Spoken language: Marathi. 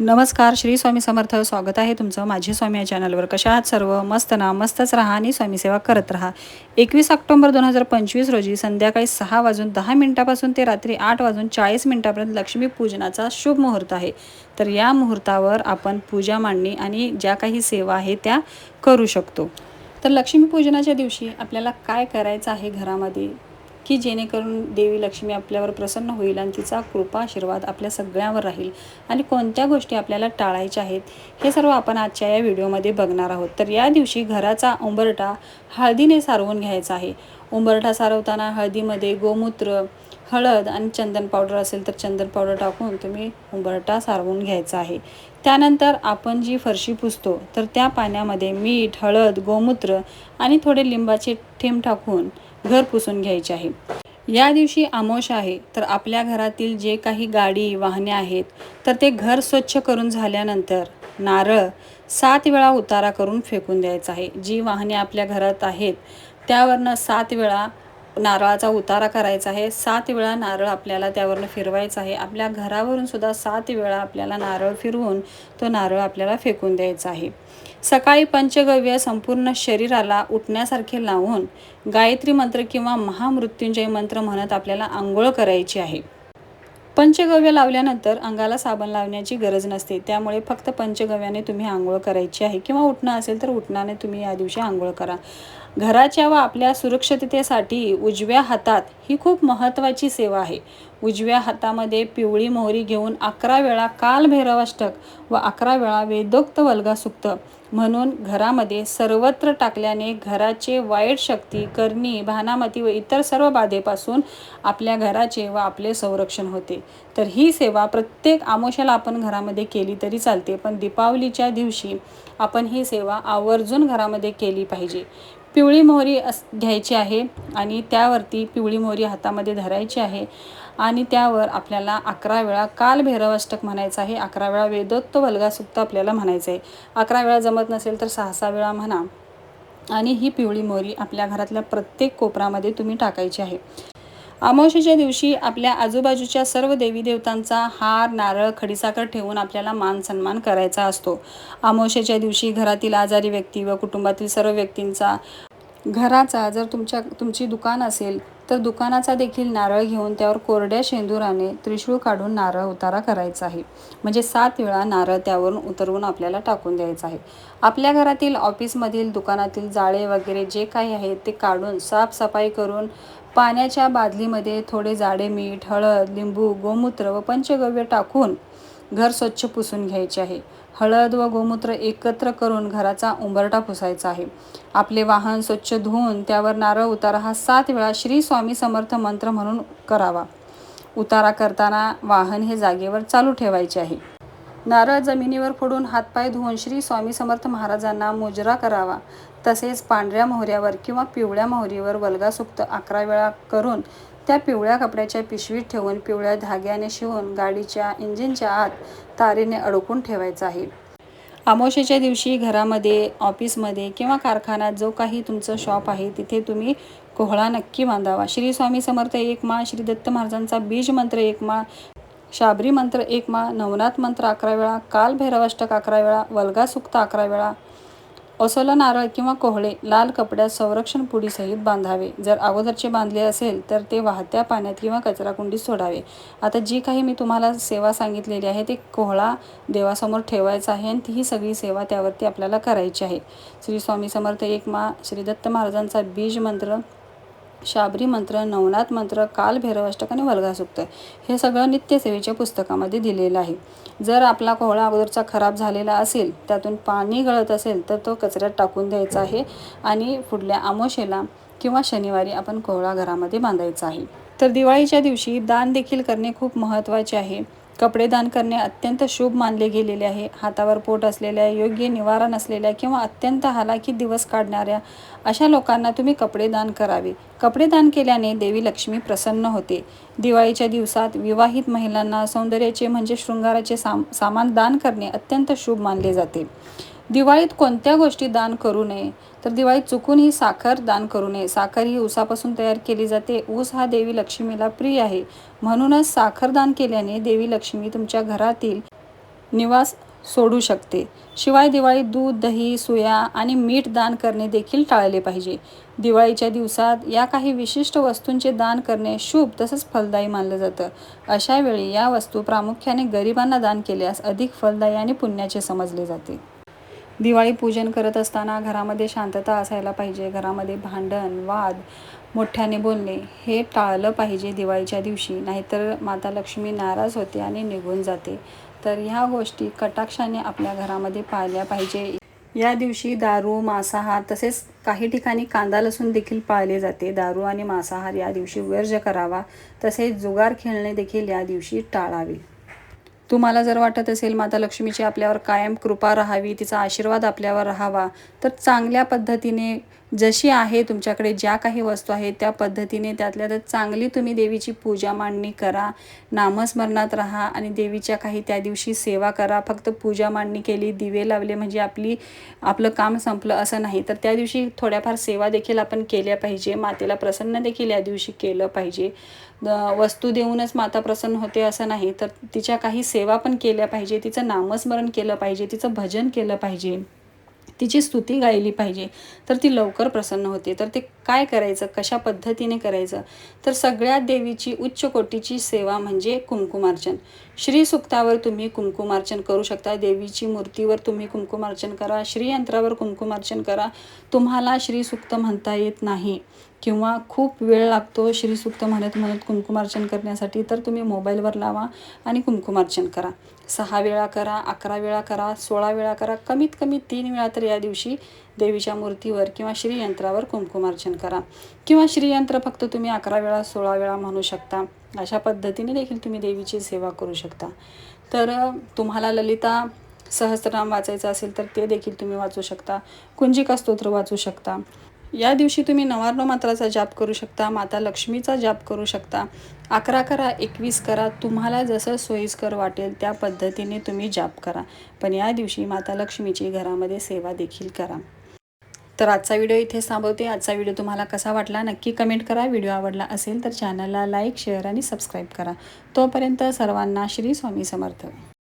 नमस्कार श्री स्वामी समर्थ. स्वागत आहे तुमचं माझे स्वामी या चॅनलवर. कशा आहात सर्व? मस्त ना? मस्तच राहा आणि स्वामीसेवा करत राहा. एकवीस ऑक्टोबर दोन हजार पंचवीस रोजी संध्याकाळी सहा वाजून दहा मिनिटापासून ते रात्री आठ वाजून चाळीस मिनिटापर्यंत लक्ष्मीपूजनाचा शुभ मुहूर्त आहे. तर या मुहूर्तावर आपण पूजा मांडणी आणि ज्या काही सेवा आहे त्या करू शकतो. तर लक्ष्मीपूजनाच्या दिवशी आपल्याला काय करायचं आहे घरामध्ये? की जेणेकरून देवी लक्ष्मी आपल्यावर प्रसन्न होईल आणि तिचा कृपा आशीर्वाद आपल्या सगळ्यांवर राहील. आणि कोणत्या गोष्टी आपल्याला टाळायच्या आहेत हे सर्व आपण आजच्या या व्हिडिओमध्ये बघणार आहोत. तर या दिवशी घराचा उंबरटा हळदीने सारवून घ्यायचा आहे. उंबरठा सारवताना हळदीमध्ये गोमूत्र हळद आणि चंदन पावडर असेल तर चंदन पावडर टाकून तुम्ही उंबरटा सारवून घ्यायचा आहे. त्यानंतर आपण जी फरशी पुसतो तर त्या पाण्यामध्ये मीठ हळद गोमूत्र आणि थोडे लिंबाचे ठेंब टाकून घर पुसून घ्यायचे आहे. या दिवशी आमोश आहे तर आपल्या घरातील जे काही गाडी वाहने आहेत तर ते घर स्वच्छ करून झाल्यानंतर नारळ सात वेळा उतारा करून फेकून द्यायचा आहे. जी वाहने आपल्या घरात आहेत त्यावरनं सात वेळा नारळाचा उतारा करायचा आहे. सात वेळा नारळ आपल्याला त्यावरनं फिरवायचा आहे. आपल्या घरावरून सुद्धा सात वेळा आपल्याला नारळ फिरवून तो नारळ आपल्याला फेकून द्यायचा आहे. सकाळी पंचगव्य संपूर्ण शरीराला उठण्यासारखे लावून गायत्री मंत्र किंवा महामृत्युंजय मंत्र म्हणत आपल्याला आंघोळ करायची आहे. पंचगव्य लावल्यानंतर अंगाला साबण लावण्याची गरज नसते. त्यामुळे फक्त पंचगव्याने तुम्ही आंघोळ करायची आहे. किंवा उठणं असेल तर उठणाने तुम्ही या दिवशी आंघोळ करा. घराच्या व आपल्या सुरक्षिततेसाठी उजव्या हातात ही खूप महत्त्वाची सेवा आहे. उजव्या हातामध्ये पिवळी मोहरी घेऊन अकरा वेळा कालभैरवाष्टक व अकरा वेळा वेदोक्त वल्गासुक्त म्हणून घरामध्ये सर्वत्र टाकल्याने घराचे वाईट शक्ती करणी भानामती व इतर सर्व बाधेपासून आपल्या घराचे व आपले संरक्षण होते. तर ही सेवा प्रत्येक आमोशाला आपण घरामध्ये केली तरी चालते पण दीपावलीच्या दिवशी आपण ही सेवा आवर्जून घरामध्ये केली पाहिजे. पिवळी मोहरी अस घ्यायची आहे आणि त्यावरती पिवळी मोहरी हातामध्ये धरायची आहे आणि त्यावर आपल्याला अकरा वेळा काल भैरवाष्टक म्हणायचं आहे. अकरा वेळा वेदोत्त वल्गासुक्त आपल्याला म्हणायचं आहे. अकरा वेळा जमत नसेल तर सहा सहा वेळा म्हणा. आणि ही पिवळी मोहरी आपल्या घरातल्या प्रत्येक कोपरामध्ये तुम्ही टाकायची आहे. अमावशेच्या दिवशी आपल्या आजूबाजूच्या सर्व देवी देवतांचा हार नारळ खडीसाखर ठेवून आपल्याला मान सन्मान करायचा असतो. अमावशेच्या दिवशी घरातील आजारी व्यक्ती व कुटुंबातील सर्व व्यक्तींचा घराचा जर तुमच्या तुमची दुकान असेल तर दुकानाचा देखील नारळ घेऊन त्यावर कोरड्या शेंदुराने त्रिशूळ काढून नारळ उतारा करायचा आहे. म्हणजे सात वेळा नारळ त्यावरून उतरवून आपल्याला टाकून द्यायचा आहे. आपल्या घरातील ऑफिसमधील दुकानातील जाळे वगैरे जे काही आहे ते काढून साफसफाई करून पाण्याच्या बादलीमध्ये थोडे जाडे मीठ हळद लिंबू गोमूत्र व पंचगव्य टाकून घर स्वच्छ पुसून घ्यायचे आहे. हळद व गोमूत्र एकत्र करून घराचा उंबरटा पुसायचा आहे. आपले वाहन स्वच्छ धुवून त्यावर नारळ उतारा हा सात वेळा श्री स्वामी समर्थ मंत्र म्हणून करावा. उतारा करताना वाहन हे जागेवर चालू ठेवायचे आहे. नारळ जमिनीवर फोडून हातपाय धुवून श्री स्वामी समर्थ महाराजांना मुजरा करावा. तसेच पांढऱ्या मोहऱ्यावर किंवा पिवळ्या मोहरीवर वल्गासुक्त अकरा वेळा करून त्या पिवळ्या कपड्याच्या पिशवीत ठेवून पिवळ्या धाग्याने शिवून गाडीच्या इंजिनच्या आत तारेने अडकून ठेवायचं आहे. आमोशेच्या दिवशी घरामध्ये ऑफिसमध्ये किंवा कारखान्यात जो काही तुमचं शॉप आहे तिथे तुम्ही कोहळा नक्की बांधावा. श्री स्वामी समर्थ एक माळ श्री दत्त महाराजांचा बीज मंत्र एक मा शाबरी मंत्र एक मा नवनाथ मंत्र अकरा वेळा काल भैरवाष्टक अकरा वेळा वल्गा सुक्त अकरा वेळा असोला नारळ किंवा कोहळे लाल कपड्यात संरक्षण पुडीसहित बांधावे. जर अगोदरचे बांधले असेल तर ते वाहत्या पाण्यात किंवा कचराकुंडीत सोडावे. आता जी काही मी तुम्हाला सेवा सांगितलेली आहे ते कोहळा देवासमोर ठेवायचा आहे आणि ती सगळी सेवा त्यावरती आपल्याला करायची आहे. श्री स्वामी समर्थ एक मा श्री दत्त महाराजांचा बीज मंत्र शाबरी मंत्र नवनाथ मंत्र काल भैरवाष्टक आणि वल्गासुक्त हे सगळं नित्यसेवेच्या पुस्तकामध्ये दिलेलं आहे. जर आपला कोहळा अगोदरचा खराब झालेला असेल त्यातून पाणी गळत असेल तर तो कचऱ्यात टाकून द्यायचा आहे आणि पुढल्या आमोशेला किंवा शनिवारी आपण कोहळा घरामध्ये बांधायचा आहे. तर दिवाळीच्या दिवशी दान देखील करणे खूप महत्त्वाचे आहे. कपडे दान करणे अत्यंत शुभ मानले गेलेले आहे. हातावर पोट असलेल्या योग्य निवारा नसलेल्या किंवा अत्यंत हालाकी दिवस काढणाऱ्या अशा लोकांना तुम्ही कपडे दान करावे. कपडे दान केल्याने देवी लक्ष्मी प्रसन्न होते. दिवाळीच्या दिवसात विवाहित महिलांना सौंदर्याचे म्हणजे शृंगाराचे साम सामान दान करणे अत्यंत शुभ मानले जाते. दिवाळीत कोणत्या गोष्टी दान करू नये? तर दिवाळीत चुकून ही साखर दान करू नये. साखर ही ऊसापासून तयार केली जाते. ऊस हा देवी लक्ष्मीला प्रिय आहे. म्हणूनच साखर दान केल्याने देवी लक्ष्मी तुमच्या घरातील निवास सोडू शकते. शिवाय दिवाळीत दूध दही सुया आणि मीठ दान करणे देखील टाळले पाहिजे. दिवाळीच्या दिवसात या काही विशिष्ट वस्तूंचे दान करणे शुभ तसंच फलदायी मानलं जातं. अशा वेळी या वस्तू प्रामुख्याने गरिबांना दान केल्यास अधिक फलदायी आणि पुण्याचे समजले जाते. दिवाळी पूजन करत असताना घरामध्ये शांतता असायला पाहिजे. घरामध्ये भांडण वाद मोठ्याने बोलणे हे टाळलं पाहिजे दिवाळीच्या दिवशी. नाहीतर माता लक्ष्मी नाराज होते आणि निघून जाते. तर ह्या गोष्टी कटाक्षाने आपल्या घरामध्ये पाळल्या पाहिजे. या दिवशी दारू मांसाहार तसेच काही ठिकाणी कांदा लसूण देखील पाळले जाते. दारू आणि मांसाहार या दिवशी वर्ज करावा. तसेच जुगार खेळणे देखील या दिवशी टाळावे. तुम्हाला जर वाटत असेल माता लक्ष्मीची आपल्यावर कायम कृपा राहावी तिचा आशीर्वाद आपल्यावर राहावा तर चांगल्या पद्धतीने जशी आहे तुमच्याकडे ज्या काही वस्तू आहेत त्या पद्धतीने त्यातल्या त्यात चांगली तुम्ही देवीची पूजा मांडणी करा नामस्मरणात राहा आणि देवीच्या काही त्या दिवशी सेवा करा. फक्त पूजा मांडणी केली दिवे लावले म्हणजे आपली आपलं काम संपलं असं नाही. तर त्या दिवशी थोड्याफार सेवा देखील आपण केल्या पाहिजे. मातेला प्रसन्न देखील या दिवशी केलं पाहिजे. वस्तू देऊनच माता प्रसन्न होते असं नाही. तर तिच्या काही सेवा पण केल्या पाहिजे. तिचं नामस्मरण केलं पाहिजे. तिचं भजन केलं पाहिजे. तिची स्तुती गायली पाहिजे. तर ती लवकर प्रसन्न होते. तर ते काय करायचं? कशा पद्धतीने करायचं? तर सगळ्या देवीची उच्च कोटीची सेवा म्हणजे कुंकुमार्चन. श्रीसुक्तावर तुम्ही कुंकुमार्चन करू शकता. देवीची मूर्तीवर तुम्ही कुंकुमार्चन करा. श्रीयंत्रावर कुंकुमार्चन करा. तुम्हाला श्रीसुक्त म्हणता येत नाही किंवा खूप वेळ लागतो श्रीसुक्त म्हणत म्हणत कुंकुमार्चन करण्यासाठी तर तुम्ही मोबाईलवर लावा आणि कुंकुमार्चन करा. सहा वेळा करा अकरा वेळा करा सोळा वेळा करा कमीत कमी तीन वेळा तर या दिवशी देवीच्या मूर्तीवर किंवा श्रीयंत्रावर कुंकुमार्चन करा. किंवा श्रीयंत्र फक्त तुम्ही अकरा वेळा सोळा वेळा म्हणू शकता. अशा पद्धतीने देखील तुम्ही देवीची सेवा करू शकता. तर तुम्हाला ललिता सहस्त्रनाम वाचायचं असेल तर ते देखील तुम्ही वाचू शकता. कुंजिका स्तोत्र वाचू शकता. या दिवशी तुम्ही नवार्णव मात्राचा जाप करू शकता माता लक्ष्मीचा जाप करू शकता. अकरा करा एकवीस करा तुम्हाला जसं सोयीस्कर वाटेल त्या पद्धतीने तुम्ही जाप करा. पण या दिवशी माता लक्ष्मीची घरामध्ये सेवा देखील करा. तर आजचा व्हिडिओ इथे थांबवते. आजचा व्हिडिओ तुम्हाला कसा वाटला नक्की कमेंट करा. व्हिडिओ आवडला असेल तर चॅनलला लाईक शेअर आणि सबस्क्राईब करा. तोपर्यंत सर्वांना श्री स्वामी समर्थ.